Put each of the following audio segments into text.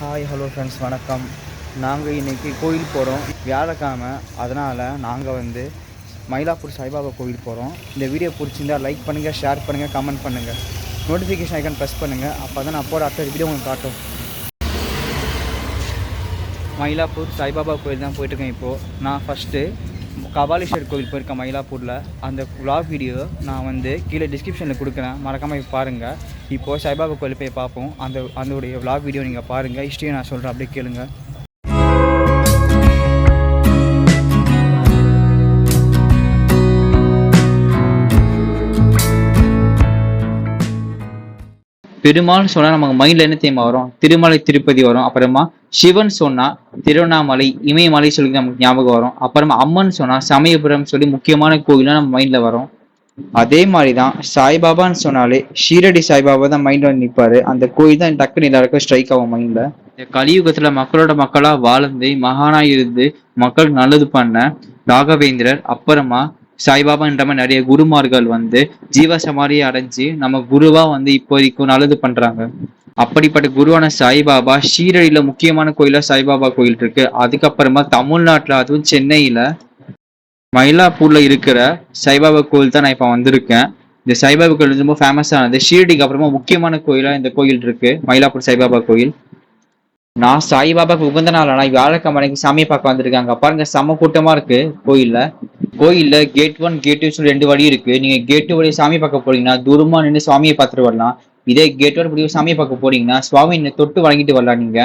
Hi hello friends வணக்கம். நாங்கள் இன்றைக்கி கோயில் போகிறோம் வியாழக்கிழமை அதனால் நாங்கள் வந்து மயிலாப்பூர் சாய்பாபா கோயில் போகிறோம் இந்த வீடியோ பிடிச்சிருந்தா லைக் பண்ணுங்கள் ஷேர் பண்ணுங்கள் கமெண்ட் பண்ணுங்கள் நோட்டிஃபிகேஷன் ஐக்கான் ப்ரெஸ் பண்ணுங்கள் அப்போ தான் நான் போட அடுத்த வீடியோ உங்களுக்கு காட்டும். மயிலாப்பூர் சாய்பாபா கோயில் தான் போயிட்டுருக்கேன் இப்போது நான் ஃபஸ்ட்டு கபாலீஸ்வர் கோயில் போயிருக்கேன் மயிலாப்பூரில் அந்த vlog வீடியோ நான் வந்து கீழே டிஸ்கிரிப்ஷனில் கொடுக்குறேன். மறக்காமல் போய் பாருங்கள் இப்போது சாய்பாபா கோவில் போய் பார்ப்போம். அந்த அதோடைய vlog வீடியோ நீங்கள் பாருங்கள் ஹிஸ்ட்ரியை நான் சொல்கிறேன் அப்படியே கேளுங்க. பெருமாள்னு சொன்னால் நமக்கு மைண்டில் என்ன தேமா வரும்? திருமலை திருப்பதி வரும். அப்புறமா சிவன் சொன்னா திருவண்ணாமலை இமயமலை சொல்லி நமக்கு ஞாபகம் வரும். அப்புறமா அம்மன் சொன்னா சமயபுரம் சொல்லி முக்கியமான கோயிலாம் நம்ம மைண்ட்ல வரும். அதே மாதிரிதான் சாய்பாபான்னு சொன்னாலே ஷீரடி சாய்பாபா தான் மைண்ட்ல வந்து நிற்பாரு அந்த கோயில் தான் டக்குன்னு எல்லாருக்கும் ஸ்ட்ரைக் ஆகும் மைண்ட்ல இந்த கலியுகத்துல மக்களோட மக்களா வாழ்ந்து மகானா இருந்து மக்களுக்கு நல்லது பண்ண ராகவேந்திரர் அப்புறமா சாய்பாபான்ற மாதிரி நிறைய குருமார்கள் வந்து ஜீவ சமாதியை அடைஞ்சு நம்ம குருவா வந்து இப்போதைக்கும் நல்லது பண்றாங்க. அப்படிப்பட்ட குருவான சாய்பாபா ஷீரடியில முக்கியமான கோயிலா சாய்பாபா கோயில் இருக்கு. அதுக்கப்புறமா தமிழ்நாட்டுல அதுவும் சென்னையில மயிலாப்பூர்ல இருக்கிற சாய்பாபா கோயில் தான் நான் இப்ப வந்திருக்கேன். இந்த சாய்பாபா கோயில் ரொம்ப ஃபேமஸ் ஆனது. ஷீரடிக்கு அப்புறமா முக்கியமான கோயிலா இந்த கோயில் இருக்கு. மயிலாப்பூர் சாய்பாபா கோயில். நான் சாய்பாபாக்கு உகந்த நாள் ஆனா வியாழக்கிழமைக்கு சாமியை பார்க்க வந்திருக்காங்க பாருங்க செம கூட்டமா இருக்கு கோயில்ல. கோயில்ல கேட் ஒன் கேட் டூ சொல்லி ரெண்டு வழி இருக்கு. நீங்க கேட் டூ வழி சாமி பார்க்க போறீங்கன்னா தூரமா நின்று சாமியை பார்த்துட்டு வரலாம். இதே கேட் ஒன் சாமியை பார்க்க போறீங்கன்னா சுவாமி தொட்டு வழங்கிட்டு வரலாம் நீங்க.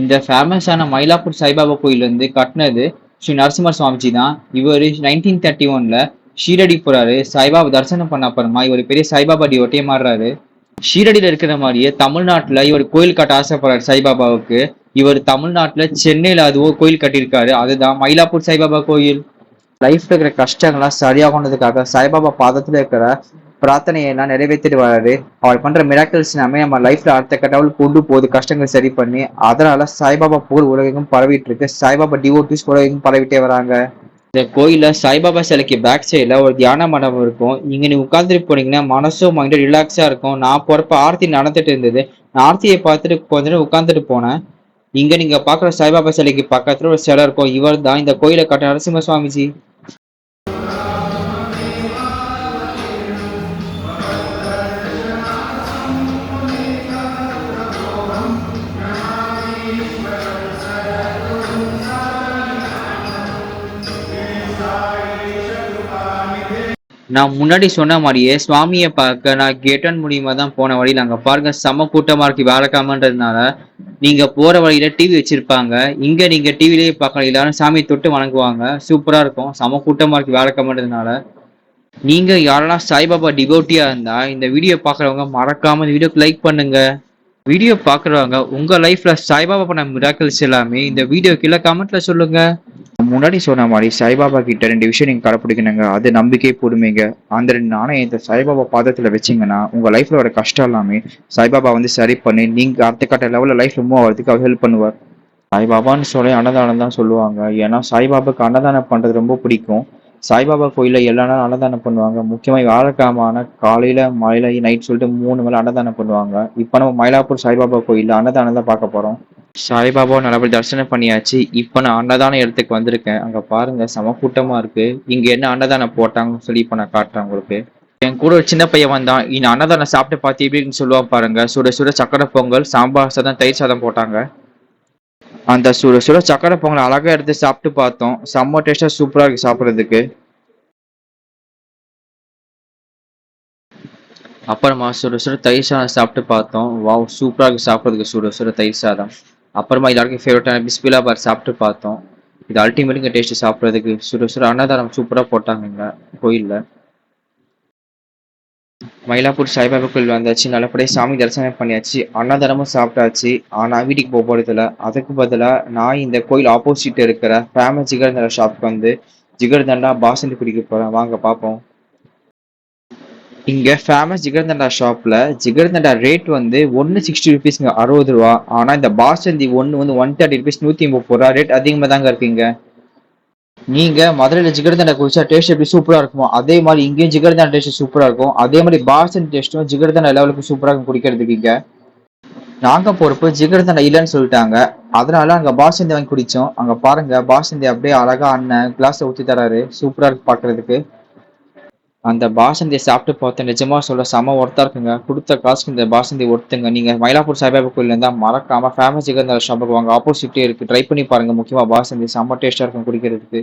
இந்த ஃபேமஸான மயிலாப்பூர் சாய்பாபா கோயில் வந்து கட்டினது ஸ்ரீ நரசிம்ம சுவாமிஜி தான். இவர் நைன்டீன் தேர்ட்டி ஒன்ல ஷீரடி போறாரு. சாய்பாபா தரிசனம் பண்ண அப்புறமா இவர் பெரிய சாய்பாபா டியோட்டே மாறுறாரு. ஷீரடியில இருக்கிற மாதிரியே தமிழ்நாட்டுல இவர் கோயில் கட்ட ஆசைப்படுறாரு சாய்பாபாவுக்கு. இவர் தமிழ்நாட்டுல சென்னையில அதுவும் கோயில் கட்டியிருக்காரு. அதுதான் மயிலாப்பூர் சாய்பாபா கோயில். லைஃப்ல இருக்கிற கஷ்டங்கள்லாம் சரியாகணுன்றதுக்காக சாய்பாபா பாதத்துல இருக்கிற பிரார்த்தனையை எல்லாம் நிறைவேற்றிட்டு வராரு அவர் பண்ற மிராக்கிள்ஸ் எல்லாமே நம்ம லைஃப்ல அடுத்த கட்டாவில் கொண்டு போகுது கஷ்டங்கள் சரி பண்ணி. அதனால சாய்பாபா புகழ் உலகெங்கும் பரவிட்டு இருக்கு. சாய்பாபா டிவோட்டிஸ் உலகெங்கும் பரவிட்டே வராங்க. இந்த கோயிலில் சாய்பாபா சிலைக்கு பேக் சைடில் ஒரு தியான மண்டபம் இருக்கும். இங்கே நீ உட்காந்துட்டு போனீங்கன்னா மனசும் மைண்டும் ரிலாக்ஸாக இருக்கும். நான் போகிறப்ப ஆர்த்தி நடந்துட்டு இருந்தது. நான் ஆர்த்தியை பார்த்துட்டு கொஞ்ச நேரம் உட்காந்துட்டு போனேன். இங்கே நீங்கள் பார்க்குற சாய்பாபா சிலைக்கு பக்கத்தில் ஒரு சிலை இருக்கும். இவர் தான் இந்த கோயிலை கட்ட நரசிம்ம சுவாமிஜி. நான் முன்னாடி சொன்ன மாதிரியே சுவாமியை பார்க்க நான் கேட்டன் மூலியமா தான் போன வழியில் அங்க பாருங்க செம கூட்டமா இருக்கு வேலைக்காமன்றதுனால நீங்க போற வழியில டிவி வச்சிருப்பாங்க. இங்க நீங்க டிவிலேயே பார்க்கலாம். எல்லாரும் சாமியை தொட்டு வணங்குவாங்க. சூப்பரா இருக்கும். செம கூட்டமா இருக்கு வேலைக்காமன்றதுனால நீங்க யாரெல்லாம் சாய்பாபா டிவோட்டியா இருந்தா இந்த வீடியோ பாக்குறவங்க மறக்காம இந்த வீடியோக்கு லைக் பண்ணுங்க. வீடியோ பாக்குறவங்க உங்க லைஃப்ல சாய்பாபா பண்ண மிராக்கிள்ஸ் எல்லாமே இந்த வீடியோ கீழே கமெண்ட்ல சொல்லுங்க. முன்னாடி சொன்ன மாதிரி சாய்பாபா கிட்ட ரெண்டு விஷயம் நீங்க கடைப்பிடிக்கணுங்க. அது நம்பிக்கை பொறுமைங்க அந்த ரெண்டு நாணயத்தை சாய்பாபா பாதத்துல வச்சீங்கன்னா உங்க லைஃப்ல வர கஷ்டம் எல்லாமே சாய்பாபா வந்து சரி பண்ணி நீங்க அடுத்த கட்ட லெவல்ல லைஃப்ல மூவ் ஆகிறதுக்கு அவர் ஹெல்ப் பண்ணுவார். சாய்பாபான்னு சொல்லி அன்னதானம் தான் சொல்லுவாங்க. ஏன்னா சாய்பாபாக்கு அன்னதானம் பண்றது ரொம்ப பிடிக்கும். சாய்பாபா கோயிலில் எல்லா நாளும் அன்னதானம் பண்ணுவாங்க. முக்கியமாக வியாழக்கிழமான காலையில மாலையில நைட் சொல்லிட்டு மூணு வேலை அன்னதானம் பண்ணுவாங்க. இப்போ நம்ம மயிலாப்பூர் சாய்பாபா கோயில்ல அன்னதானம் தான் பார்க்க போறோம். சாய்பாபா நல்லபடி தரிசனம் பண்ணியாச்சு. இப்போ நான் அன்னதான இடத்துக்கு வந்திருக்கேன். அங்கே பாருங்க செம கூட்டமா இருக்கு. இங்க என்ன அன்னதானம் போட்டாங்கன்னு சொல்லி இப்போ நான் காட்டுறேன் உங்களுக்கு. என் கூட ஒரு சின்ன பையன் வந்தான். இந்த அன்னதானம் சாப்பிட்டு பார்த்து எப்படின்னு சொல்லுவான் பாருங்க. சுட சுட சக்கரை பொங்கல் சாம்பார் சாதம் தயிர் சாதம் போட்டாங்க. அந்த சுட சுட சக்கரை பொங்கல் அழகா எடுத்து சாப்பிட்டு பார்த்தோம். செம்ம டேஸ்டா சூப்பரா இருக்கு சாப்பிட்றதுக்கு. அப்புறமா சுட சுட தயிர் சாதம் சாப்பிட்டு பார்த்தோம். வாவ் சூப்பராக இருக்கு சாப்பிட்றதுக்கு சுட சுட தயிர் சாதம். அப்புறமா எல்லாருக்கும் ஃபேவரட்டான பிஸ்பிலா பார் சாப்பிட்டு பார்த்தோம். இது அல்டிமேட்டுங்க டேஸ்ட் சாப்பிட்றதுக்கு சுட சுட அன்னதானம் சூப்பராக போட்டாங்க இங்கே கோயிலில். மயிலாப்பூர் சாய்பாபா கோயில் வந்தாச்சு நல்லபடியாக சாமி தரிசனம் பண்ணியாச்சு அன்னதானமும் சாப்பிட்டாச்சு. ஆனால் வீட்டுக்கு போக போகிறதில்ல அதுக்கு பதிலாக நான் இந்த கோயில் ஆப்போசிட் இருக்கிற ஃபேமஸ் ஜிகர்தண்டா ஷாப்க்கு வந்து ஜிகர்தண்டா பாசந்தி குடிக்க போகிறேன் வாங்க பார்ப்போம். இங்க ஃபேமஸ் ஜிகர்தண்டா ஷாப்ல ஜிகர்தண்டா ரேட் வந்து ஒன்னு சிக்ஸ்டி ருபீஸ்ங்க அறுபது ரூபா. ஆனா இந்த பாசந்தி ஒன்னு வந்து ஒன் தேர்ட்டி ருபீஸ் நூத்தி முப்பது ரூபா ரேட் அதிகமா தாங்க இருக்குங்க நீங்க மதுரையில ஜிகர்தண்டா குடிச்சா டேஸ்ட் எப்படி சூப்பரா இருக்குமோ அதே மாதிரி இங்கேயும் ஜிகர்தண்டா டேஸ்ட் சூப்பரா இருக்கும். அதே மாதிரி பாசந்தி டேஸ்ட்டும் ஜிகர்தண்டா லெவலுக்கு சூப்பரா இருக்கும் குடிக்கிறதுக்கு இங்க. நாங்க போறப்போ ஜிகர்தண்டா இல்லைன்னு சொல்லிட்டாங்க. அதனால அங்க பாசந்தி வாங்கி குடிச்சோம். அங்க பாருங்க பாசந்தி அப்படியே அழகா அண்ணன் கிளாஸை ஊத்தி தராரு. சூப்பரா இருக்கு பாக்குறதுக்கு. அந்த பாசந்தியை சாப்பிட்டு பார்த்தேன். நிஜமா சொல்ல செம ஒர்த்தா இருக்குங்க. கொடுத்த காசுக்கு இந்த பாசந்தி ஒர்த்துங்க நீங்க மயிலாப்பூர் சாய்பாபா கோயில் இருந்தா மறக்காம ஃபேமஸ் ஜிகர்தண்டா ஷாப்புக்கு வாங்க. ஆப்போசிட்டே இருக்கு. ட்ரை பண்ணி பாருங்க. முக்கியமா பாசந்தி செம்ம டேஸ்டா இருக்கும் குடிக்கிறதுக்கு.